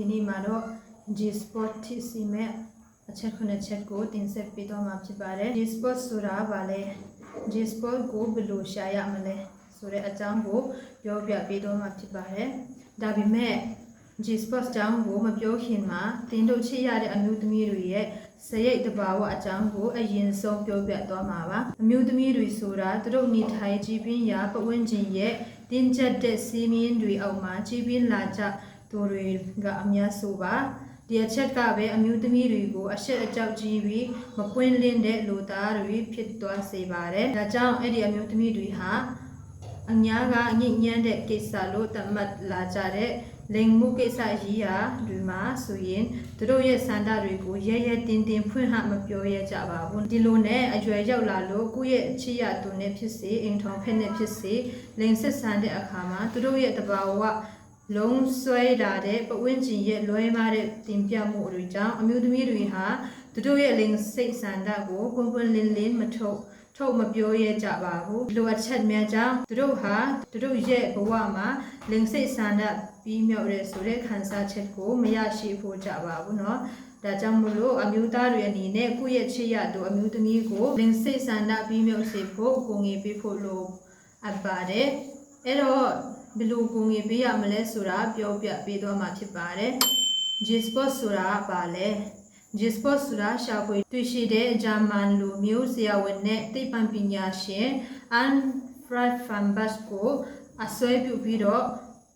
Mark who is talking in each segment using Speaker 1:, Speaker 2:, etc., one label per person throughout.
Speaker 1: ဒီနေ့မှာတော့ G Sport ထိစီမဲ့အချက်ခုနှစ်ချက်ကိုတင်ဆက်ပေးတော့မှာဖြစ်ပါတယ် G Sport ဆိုတာဘာလဲ G Sport ကိုဘယ်လိုရှာရမလဲဆိုတဲ့အကြောင်းကိုပြောပြပေးတော့မှာဖြစ်ပါတယ်ဒါပေမဲ့ G Sport အကြောင်းကိုမပြောခင်မှာတင်တို့ချစ်ရတဲ့အမျိုးသမီးတွေရဲ့စရိတ်တဘာဝအကြောင်းကိုအရင်ဆုံးပြောပြသွားမှာပါအမျိုးသမီးတွေဆိုတာသူတို့နေထိုင်ကြည်ပင်းရာပတ်ဝန်းကျင်ရဲ့တင်းကျပ်တဲ့စီးမင်းတွေအောက်မှာကြည်ပင်းလာကြ သူတွေကအများဆိုပါဒီအချက်ကပဲအမျိုးသမီးတွေကိုအရှက်အကြောက်ကြီးပြီးမပွင့်လင်းတဲ့လူသားတွေဖြစ်သွားစေပါတယ်ဒါကြောင့်အဲ့ဒီအမျိုးသမီးတွေဟာအညာကအညစ်ညမ်းတဲ့ကိစ္စလို့သတ်မှတ်လာကြတဲ့လိင်မှုကိစ္စရေးရာတွေမှာဆိုရင်သူတို့ရဲ့စန္ဒတွေကိုရဲရဲတင်းတင်းဖွင့်ဟမပြောရကြပါဘူးဒီလိုနဲ့အရွယ်ရောက်လာလို့ကိုယ့်ရဲ့အချစ်ရသူနဲ့ဖြစ်စေအိမ်ထောင်ဖက်နဲ့ဖြစ်စေလိင်ဆက်ဆံတဲ့အခါမှာသူတို့ရဲ့တဘာဝ လုံးဆွဲတာတဲ့ပဝင်းကျင်ရဲ့လွဲမားတဲ့တင်ပြမှုတွေကြောင့်အမျိုးသမီးတွေဟာသူတို့ရဲ့လိင်စိတ်ဆန္ဒကိုပွန့်ပွန့်လင်းလင်းမထုတ်ထုတ်မပြောရကြပါဘူးလိုအပ်ချက်များကြောင့်သူတို့ဟာသူတို့ရဲ့ဘဝမှာလိင်စိတ်ဆန္ဒပြီးမြောက်တဲ့ဆိုတဲ့ခံစားချက်ကိုမရရှိဖို့ကြပါဘူးเนาะဒါကြောင့်မလို့အမျိုးသားတွေအနေနဲ့ကိုယ့်ရဲ့ချစ်ရသူအမျိုးသမီးကိုလင်စိတ်ဆန္ဒပြီးမြောက်စေဖို့ကိုငေပေးဖို့လိုအပ်ပါတယ်အဲ့တော့ ဘယ်လိုကိုငေပေးရမလဲဆိုတာပြောပြပေးသွားမှာဖြစ်ပါတယ် G spot ဆိုတာပါလဲ G spot ဆိုတာရှာဖွေတွေ့ရှိတဲ့ဂျာမန်လူမျိုးဆရာဝန်နဲ့သိပ္ပံပညာရှင် Anne Frank van Bas ကိုအစွဲပြုပြီးတော့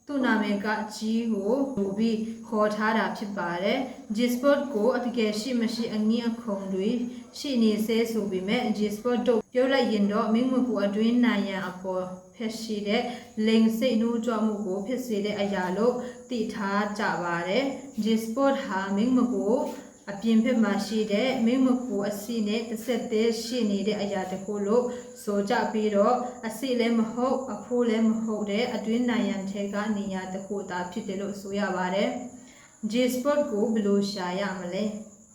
Speaker 1: သူ့နာမည်ကကြီးကိုလူပြီးခေါ်ထားတာဖြစ်ပါတယ်။ G-Sport ကိုအတကယ်ရှိမရှိအငင်းအခုံတွေရှိနေစေဆိုပေမဲ့ G-Sport တို့ပြောလိုက်ရင်တော့မင်းမကူအတွင်းနိုင်ရန်အပေါ်ဖက်ရှိတဲ့လိန်စိတ်နှိုးကြွမှုကိုဖြစ်စေတဲ့အရာလို့သိထားကြပါတယ်။ G-Sport ဟာမင်းမကူ အပြင်ဘက်မှာရှိတဲ့မိမကူအစီနဲ့တစ်ဆက်တည်းရှိနေတဲ့အရာတခုလို့ဆိုကြပြီးတော့အစီလည်းမဟုတ်အဖိုးလည်းမဟုတ်တဲ့အတွင်းနိုင်ရန်ထဲကနေရာတခုသာဖြစ်တယ်လို့ဆိုရပါတယ်။ G sport ကိုဘယ်လိုရှာရမလဲ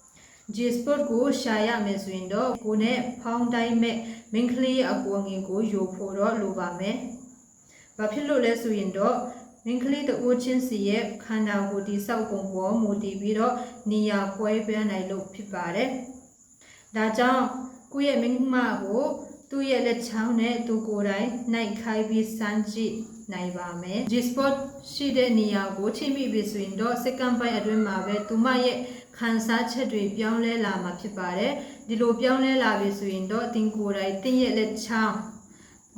Speaker 1: ။ G sport ကိုရှာရမယ်ဆိုရင်တော့ကိုနဲ့ဖောင်းတိုင်းမဲ့မင်းကလေးအကူအငင်ကိုယူဖို့တော့လိုပါမယ်။ဘာဖြစ်လို့လဲဆိုရင်တော့ မင်းကလေးတအိုးချင်းစီရဲ့ခန္ဓာကိုယ်ဒီဆောက်ပုံပေါ်မူတည်ပြီးတော့နေရာကွဲပြားနိုင်လို့ဖြစ်ပါတယ်။ဒါကြောင့်ကိုယ့်ရဲ့မိန်းမကိုသူ့ရဲ့လက်ချောင်းနဲ့သူကိုယ်တိုင်နိုင်ခိုင်းပြီးစမ်းကြည့်နိုင်ပါမယ်။ G-spot ရှိတဲ့နေရာကိုချိန်မိပြီဆိုရင်တော့ second point အတွင်းမှာပဲသူမရဲ့ခံစားချက်တွေပြောင်းလဲလာမှာဖြစ်ပါတယ်။ဒီလိုပြောင်းလဲလာပြီဆိုရင်တော့တင်ကိုယ်တိုင်တင်းရဲ့လက်ချောင်း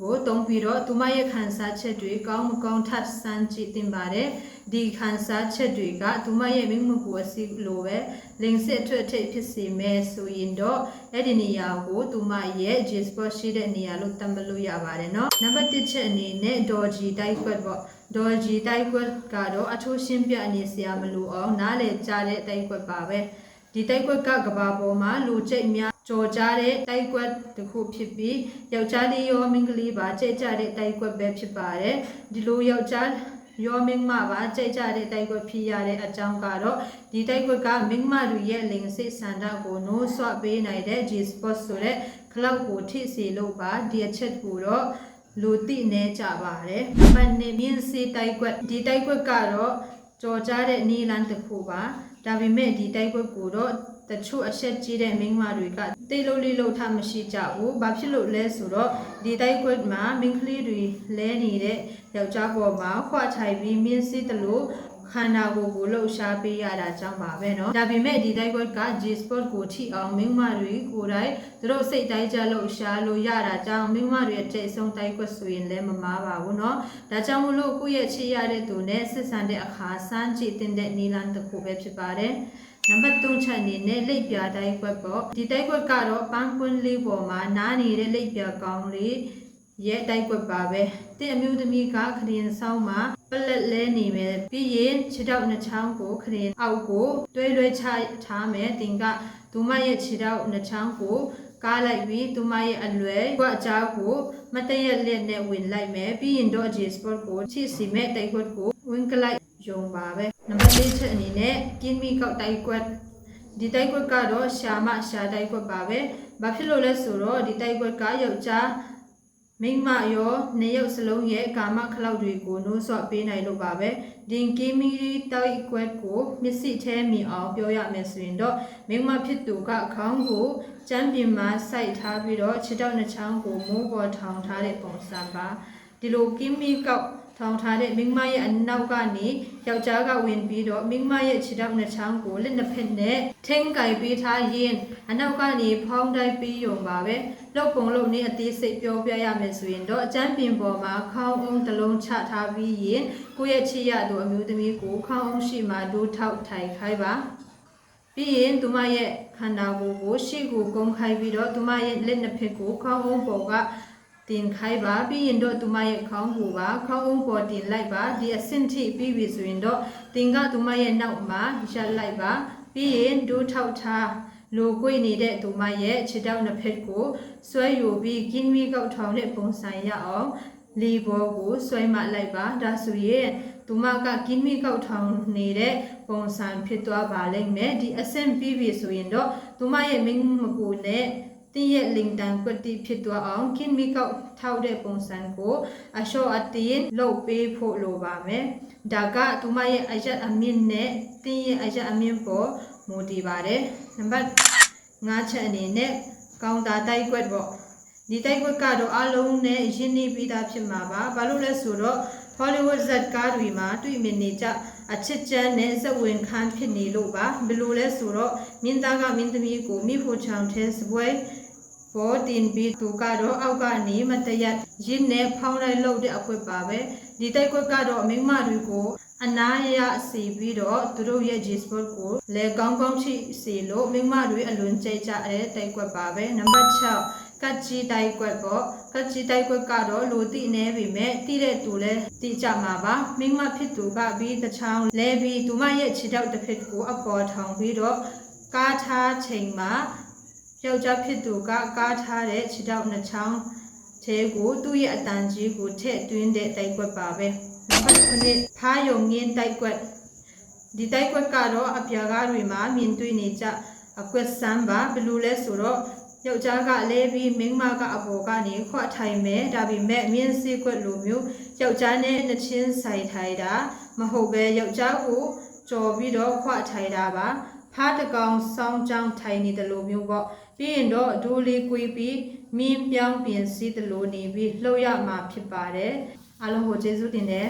Speaker 1: ကိုတုံးပြီးတော့သူမရဲ့ခံစားချက်တွေကောင်းမကောင်းထပ်ဆန်းကြည့်တင်ပါတယ်ဒီခံစားချက်တွေကသူမရဲ့မိမှုကိုအစီလိုပဲလင်စစ်အထွတ်အထိပ်ဖြစ်စေမယ်ဆိုရင်တော့အဲ့ဒီနေရာကိုသူမရဲ့ G spot ရှိတဲ့နေရာလို့တတ်မှတ်လို့ရပါတယ်เนาะနံပါတ်1ချက်အနေနဲ့ dodgy type ပေါ့ dodgy type ကတော့အထိုးရှင်းပြအနေစရာမလိုအောင်နားလည်ကြတဲ့တိုက်ကွက်ပါပဲဒီတိုက်ကွက်ကကဘာပေါ်မှာလူကျိတ်များ ကြော်ကြတဲ့တိုက်ကွက်တစ်ခုဖြစ်ပြီးယောက်ျားလေးရောမိန်းကလေးပါကျိတ်ကြတဲ့တိုက်ကွက်ပဲဖြစ်ပါတယ်ဒီလိုယောက်ျားရောမင်းမပါကြိတ်ကြတဲ့တိုက်ကွက်ဖြစ်ရတဲ့အကြောင်းကတော့ဒီတိုက်ကွက်ကမင်းမတွေရဲ့လင်စိတ်ဆန္ဒကိုနိုးဆွပေးနိုင်တဲ့ G spot ဆိုတဲ့ cloud ကိုထိစေလို့ပါဒီအချက်ကိုတော့လူသိနေကြပါတယ်။မန်နေမြင့်စေတိုက်ကွက်ဒီတိုက်ကွက်ကတော့ကြော်ကြတဲ့နီလန်တစ်ခုပါ။ဒါပေမဲ့ဒီတိုက်ကွက်ကိုတော့ တချို့အဆက်ကြီးတဲ့မိန်းမတွေကတိတ်လို့လေးလို့ထားမရှိကြဘူး။ဘာဖြစ်လို့လဲဆိုတော့ဒီတိုက်ကွက်မှာမိန်းကလေးတွေလဲနေတဲ့ယောက်ျားပေါ်မှာခွာချိုင်ပြီးမြင်းစစ်တလို့ခန္ဓာကိုယ်ကိုလှုပ်ရှားပေးရတာကြောင့်ပါပဲเนาะဒါပေမဲ့ဒီတိုက်ကွက်က G spot ကိုထိအောင်မိန်းမတွေကိုယ်တိုင်သူတို့စိတ်တိုင်းကြလှုပ်ရှားလို့ရတာကြောင့်မိန်းမတွေအထိတ်ဆုံးတိုက်ကွက်ဆိုရင်လည်းမမားပါဘူးเนาะဒါကြောင့်မလို့ကိုယ့်ရဲ့ချစ်ရတဲ့သူနဲ့ဆက်ဆံတဲ့အခါစမ်းကြည့်တင်တဲ့နီလန်တစ်ခုပဲဖြစ်ပါတယ် နံပါတ်3ချက်အနေနဲ့လိပ်ပြာတိုက်ကွက်ပေါ့ဒီတိုက်ကွက်ကတော့ပန်းကွင်းလေးပေါ်မှာနားနေတဲ့လိပ်ပြာကောင်းလေးရဲ့တိုက်ကွက်ပါပဲတဲ့အမျိုးသမီးကခရင်ဆောင်မှာပလက်လဲနေမယ်ပြီးရင်ခြေထောက်နှစ်ချောင်းကိုခရင်အောက်ကိုတွဲလွဲချထားမယ်တင်ကဒူမရဲ့ခြေထောက်နှစ်ချောင်းကိုကားလိုက်ပြီးသူမရဲ့အလွယ်ကွက်အကြားကိုမတည့်ရလက်နဲ့ဝင်လိုက်မယ်ပြီးရင်တော့ G spot ကိုချစ်စီမဲ့တိုက်ခွက်ကိုဝင်ကလိုက် ယုံပါပဲနံပါတ်၄ချက်အနေနဲ့ကင်းမီကောက်တိုက်ခွက်ဒီတိုက်ခွက်ကတော့ရှာမရှာတိုက်ခွက်ပါပဲဘာဖြစ်လို့လဲဆိုတော့ဒီတိုက်ခွက်ကယောက်ျားမိန်းမရောနေရုပ်စလုံးရဲ့ကာမခလောက်တွေကိုနှိုးဆော့ပေးနိုင်လို့ပါပဲဒင်ကီမီတောက်ကွက်ကိုမျက်စိထဲမြင်အောင်ပြောရမယ်ဆိုရင်တော့မိန်းမဖြစ်သူကခေါင်းကိုကျမ်းပြင်မှာစိုက်ထားပြီးတော့ခြေထောက်နှစ်ချောင်းကိုမိုးပေါ်ထောင်ထားတဲ့ပုံစံပါဒီလိုကီမီကောက် ထောင်ထားတဲ့မိန်းမရဲ့အနောက်ကနေယောက်ျားကဝင်ပြီးတော့မိန်းမရဲ့ခြေထောက်နှစ်ချောင်းကိုလက်နှစ်ဖက်နဲ့ထင်းကြိုက်ပေးထားရင်အနောက်ကနေဖောင်းတိုက်ပြီးယုံပါပဲလောက်ပုံလုံးနဲ့အသေးစိတ်ပြောပြရမယ်ဆိုရင်တော့အကျန်းပင်ပေါ်မှာခေါင်းအောင်တစ်လုံးချထားပြီးရင်ကိုယ့်ရဲ့ချစ်ရသူအမျိုးသမီးကိုခေါင်းအောင်ရှိမှဒိုးထောက်ထိုင်ခိုင်းပါပြီးရင်သူမရဲ့ခန္ဓာကိုယ်ကိုရှေ့ကိုကုန်းခိုင်းပြီးတော့သူမရဲ့လက်နှစ်ဖက်ကိုခေါင်းအုံးပေါ်က တင်ခိုင်းပါပြီးရင်တော့သူမရဲ့ခေါင်းကိုပါခေါင်းအုံးပေါ်တင်လိုက်ပါဒီအဆင့်ထိပြီးပြီဆိုရင်တော့တင်ကသူမရဲ့နောက်မှာရပ်လိုက်ပါပြီးရင်ဒိုးထောက်ထားလိုကွေနေတဲ့သူမရဲ့ခြေထောက်နှစ်ဖက်ကိုဆွဲယူပြီးကင်းမီကောက်ထောင်တဲ့ပုံစံရအောင်လီဘောကိုဆွဲမလိုက်ပါဒါဆိုရင်သူမကကင်းမီကောက်ထောင်နေတဲ့ပုံစံဖြစ်သွားပါလိမ့်မယ်ဒီအဆင့်ပြီးပြီဆိုရင်တော့သူမရဲ့မင်းမကူနဲ့ တင်းရဲ့လင်တန်ကွက်တိဖြစ်သွားအောင်ကင်းမီကောက်ထောက်တဲ့ပုံစံကိုအလျှော့အတင်းလုပ်ပေးဖို့လိုပါမယ်ဒါကသူမရဲ့အရက်အမြင့်နဲ့တင်းရဲ့အရက်အမြင့်ပေါ်မူတည်ပါတယ်နံပါတ်5ချက်အနေနဲ့ကောင်တာတိုက်ကွက်ပေါ့ဒီတိုက်ခွက်ကတော့အလုံးနဲ့ရင်းနှီးပြီးသားဖြစ်မှာပါဘာလို့လဲဆိုတော့ Hollywood ဇာတ်ကားတွေမှာတွေ့မြင်နေကြအချစ်ချမ်းနဲ့ဇက်ဝင်ခန်းဖြစ်နေလို့ပါဘယ်လိုလဲဆိုတော့မင်းသားကမင်းသမီးကိုမိဖို့ချောင်တဲ့စပွဲ ပေါ်တင်ပြီးသူကတော့အောက်ကနေမတရက်ရင်းနဲ့ဖောင်းလိုက်လို့တဲ့အခွက်ပါပဲဒီတိုက်ခွက်ကတော့မိန်းမတွေကိုအနာရစီပြီးတော့သူတို့ရဲ့ G-spot ကိုလေကောင်းကောင်းရှိစီလို့မိန်းမတွေအလွန်ကြိုက်ကြတဲ့တိုက်ခွက်ပါပဲနံပါတ်6ကတ်ကြီးတိုက်ကွက်ပေါ့ကတ်ကြီးတိုက်ကွက်ကတော့လူသိနေပြီမဲ့တိတဲ့သူလဲတိကြမှာပါမိမဖြစ်သူကပြီးတချောင်းလဲပြီးသူမရဲ့ခြေထောက်တစ်ဖက်ကိုအပေါ်ထောင်ပြီးတော့ကားထားချိန်မှာ ယောက်ျားဖြစ်သူကကားထားတဲ့ခြေထောက်နှစ်ချောင်းသေးကိုသူ့ရဲ့အတန်ကြီးကိုထည့်သွင်းတဲ့တိုက်ကွက်ပါပဲနံပါတ်9ဖားယုံငင်းတိုက်ကွက်ဒီတိုက်ကွက်ကတော့အပြာကားတွေမှာမြင်တွေ့နေကြအကွက်ဆန်းပါဘယ်လိုလဲဆိုတော့ယောက်ျားကလဲပြီးမိန်းမကအပေါ်ကနေခွတ်ထိုင်မယ်ဒါပေမဲ့မြင်းစည်းကွက်လိုမျိုးယောက်ျားနဲ့နှစ်ချင်းဆိုင်ထိုင်တာမဟုတ်ပဲယောက်ျားကိုကြော်ပြီးတော့ခွတ်ထိုင်တာပါ ဖားတကောင်စောင်းချောင်းထိုင်နေတယ်လို့မျိုးပေါ့ပြီးရင်တော့ဒိုးလေးကွေးပြီးမင်းပြောင်းပြင်စည်းတယ်လို့နေပြီးလှုပ်ရမှာဖြစ်ပါတယ်အားလုံးကိုကျေးဇူးတင်တယ်